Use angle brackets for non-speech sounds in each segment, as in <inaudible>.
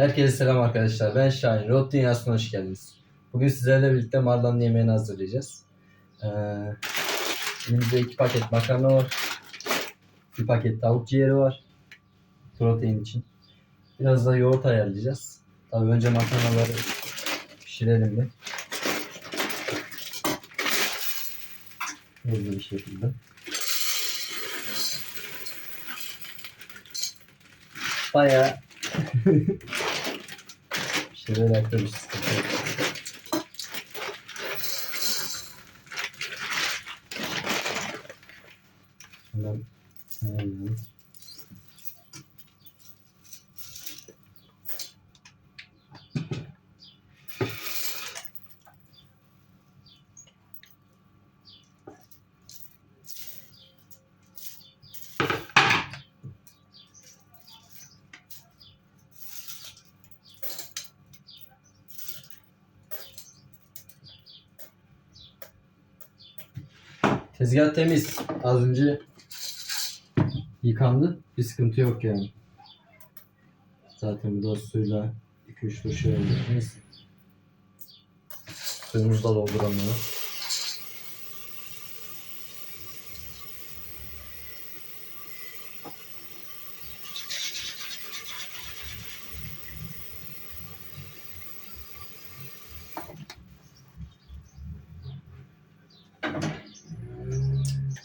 Herkese selam arkadaşlar. Ben Şahin. Rot Dünyası'na hoş geldiniz. Bugün sizlerle birlikte marlanın yemeğini hazırlayacağız. Ee, elimizde iki paket makarna var. Bir paket tavuk ciğeri var. Protein için. Biraz da yoğurt ayarlayacağız. Tabii önce makarnaları pişirelim bir. Hızlı bir şekilde. Bayağı <laughs> de bir sıkıntı yok. Ayarlayalım. Tezgah temiz. Az önce yıkandı. Bir sıkıntı yok yani. Zaten bu da suyla 2-3 tur şey oldu. Neyse. Suyumuzu da dolduralım.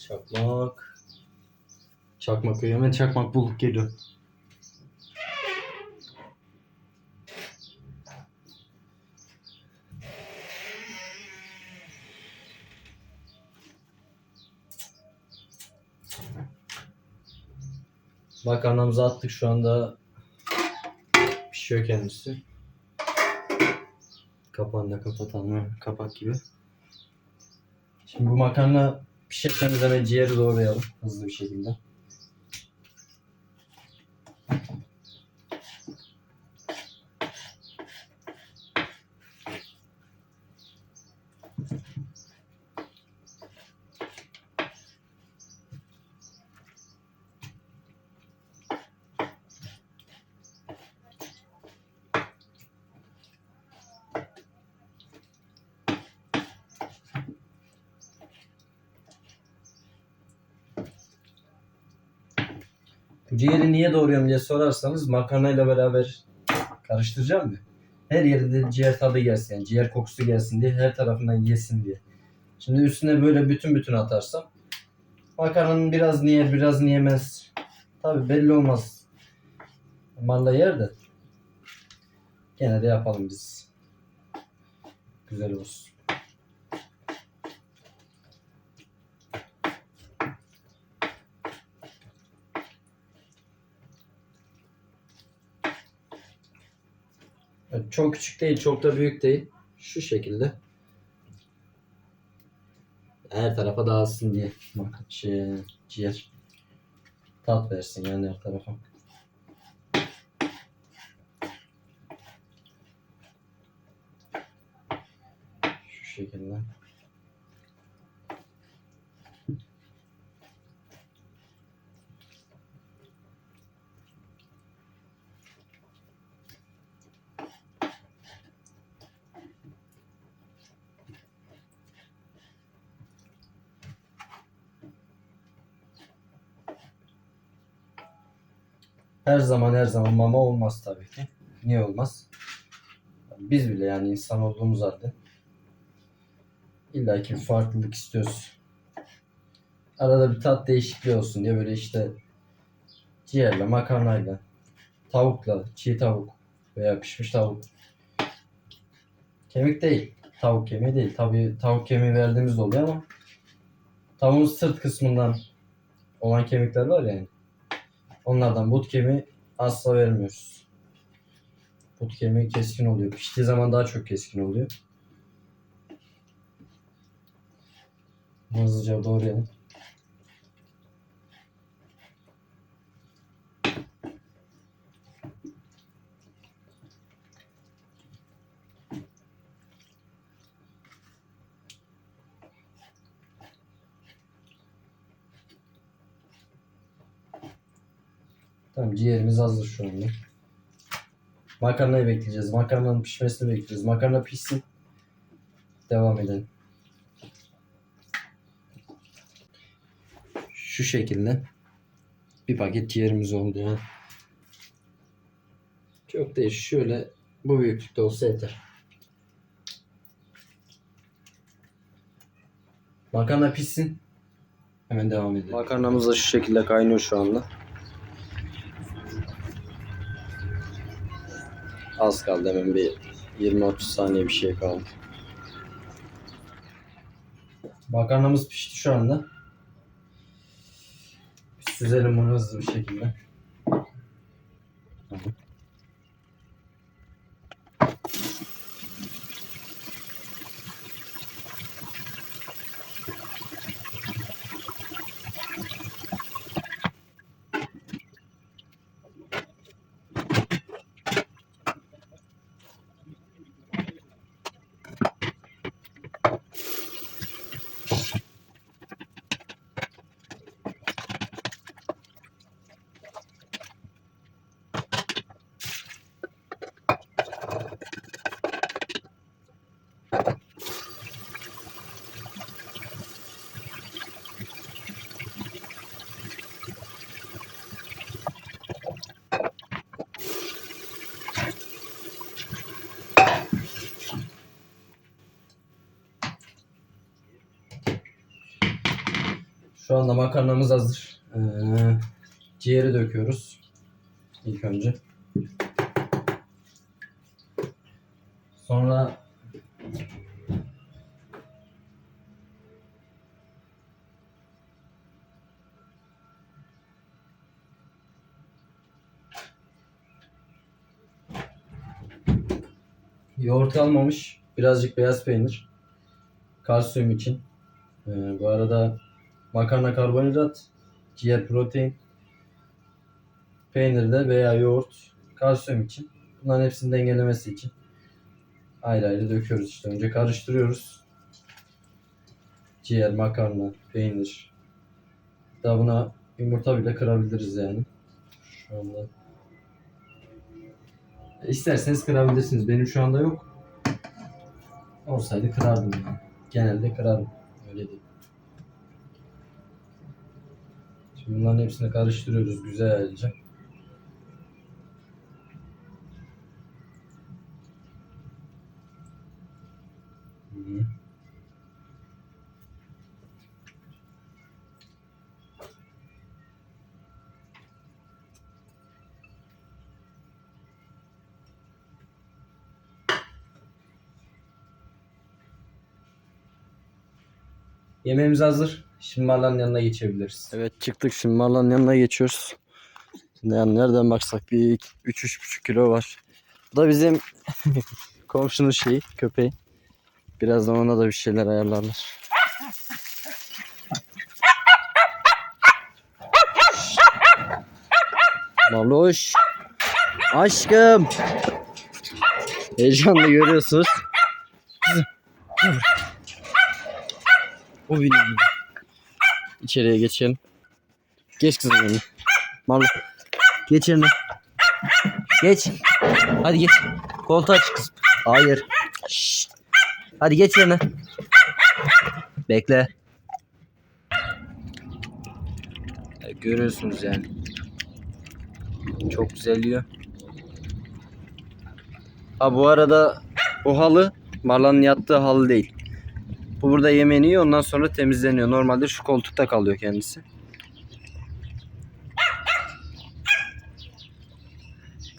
Çakmak. Çakmak koyuyor. Hemen çakmak bulup geliyor. Makarnamızı attık şu anda pişiyor kendisi. Kapağını da kapatalım. Kapak gibi. Şimdi bu makarna pişirken biz hemen ciğeri doğrayalım hızlı bir şekilde. Ciğeri niye doğruyorum diye sorarsanız makarnayla beraber karıştıracağım ya. Her yerinde ciğer tadı gelsin yani ciğer kokusu gelsin diye her tarafından yesin diye. Şimdi üstüne böyle bütün bütün atarsam makarnanın biraz niye biraz niyemez. Tabi belli olmaz. Marla yer de. Gene de yapalım biz. Güzel olsun. Evet, Çok küçük değil, çok da büyük değil. Şu şekilde. Her tarafa dağılsın diye. Bak şey, ciğer. Tat versin yani her tarafa. Şu şekilde. Her zaman her zaman mama olmaz tabii ki. Niye olmaz? Biz bile yani insan olduğumuz halde illa ki farklılık istiyoruz. Arada bir tat değişikliği olsun diye böyle işte ciğerle, makarnayla, tavukla, çiğ tavuk veya pişmiş tavuk. Kemik değil. Tavuk kemiği değil. Tabii tavuk kemiği verdiğimiz de oluyor ama tavuğun sırt kısmından olan kemikler var yani. Onlardan kemiği asla vermiyoruz. Kemiği keskin oluyor. Piştiği zaman daha çok keskin oluyor. Hızlıca doğrayalım. Tamam ciğerimiz hazır şu anda. Makarnayı bekleyeceğiz. Makarnanın pişmesini bekleyeceğiz. Makarna pişsin. Devam edelim. Şu şekilde bir paket ciğerimiz oldu ya. Çok değil. Şöyle bu büyüklükte olsa yeter. Makarna pişsin. Hemen devam edelim. Makarnamız da şu şekilde kaynıyor şu anda. Az kaldı hemen bir 20-30 saniye bir şey kaldı. Makarnamız pişti şu anda. Süzelim bunu hızlı bir şekilde. Şu anda makarnamız hazır. Ee, ciğeri döküyoruz. İlk önce. Sonra yoğurt kalmamış. Birazcık beyaz peynir. Kalsiyum için. Ee, bu arada makarna karbonhidrat, ciğer protein, peynir de veya yoğurt kalsiyum için. Bunların hepsini dengelemesi için ayrı ayrı döküyoruz işte. Önce karıştırıyoruz. Ciğer, makarna, peynir. Daha buna yumurta bile kırabiliriz yani. Şu anda. E, İsterseniz kırabilirsiniz. Benim şu anda yok. Olsaydı kırardım yani. Genelde kırarım. Öyle değil. Bunların hepsini karıştırıyoruz güzelce. Hı. Yemeğimiz hazır. Şimdi Marlan'ın yanına geçebiliriz. Evet çıktık şimdi Marlan'ın yanına geçiyoruz. Yani nereden baksak bir 3-3,5 kilo var. Bu da bizim <laughs> komşunun şeyi köpeği. Birazdan ona da bir şeyler ayarlarlar. Maloş. Aşkım. Heyecanlı görüyorsunuz. O benim. İçeriye geçelim. Geç kızım önüne. Marlo. Geç yerine. Geç. Hadi geç. Koltuğa çık kızım. Hayır. Şşt. Hadi geç yerine. Bekle. Görüyorsunuz yani. Çok güzel yiyor. Ha bu arada o halı Marlan'ın yattığı halı değil. Bu burada yemeğini yiyor ondan sonra temizleniyor. Normalde şu koltukta kalıyor kendisi.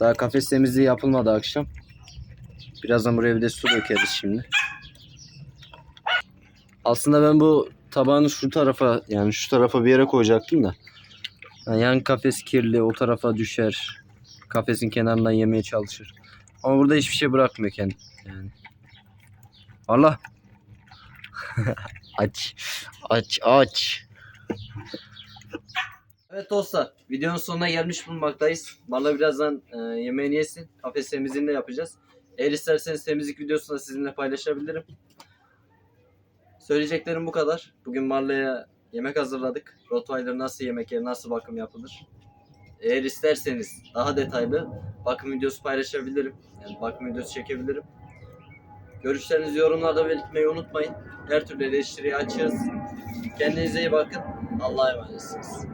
Daha kafes temizliği yapılmadı akşam. Birazdan buraya bir de su dökeriz şimdi. Aslında ben bu tabağını şu tarafa yani şu tarafa bir yere koyacaktım da. Yani yan kafes kirli o tarafa düşer. Kafesin kenarından yemeye çalışır. Ama burada hiçbir şey bırakmıyor kendi. Yani. Allah. <laughs> aç. Aç aç. Evet dostlar videonun sonuna gelmiş bulunmaktayız. Marla birazdan e, yemeğini yesin. Kafes temizliğini de yapacağız. Eğer isterseniz temizlik videosunu da sizinle paylaşabilirim. Söyleyeceklerim bu kadar. Bugün Marla'ya yemek hazırladık. Rottweiler nasıl yemek yer, nasıl bakım yapılır. Eğer isterseniz daha detaylı bakım videosu paylaşabilirim. Yani bakım videosu çekebilirim. Görüşlerinizi yorumlarda belirtmeyi unutmayın. Her türlü eleştiriye açığız. Kendinize iyi bakın. Allah'a emanetsiniz.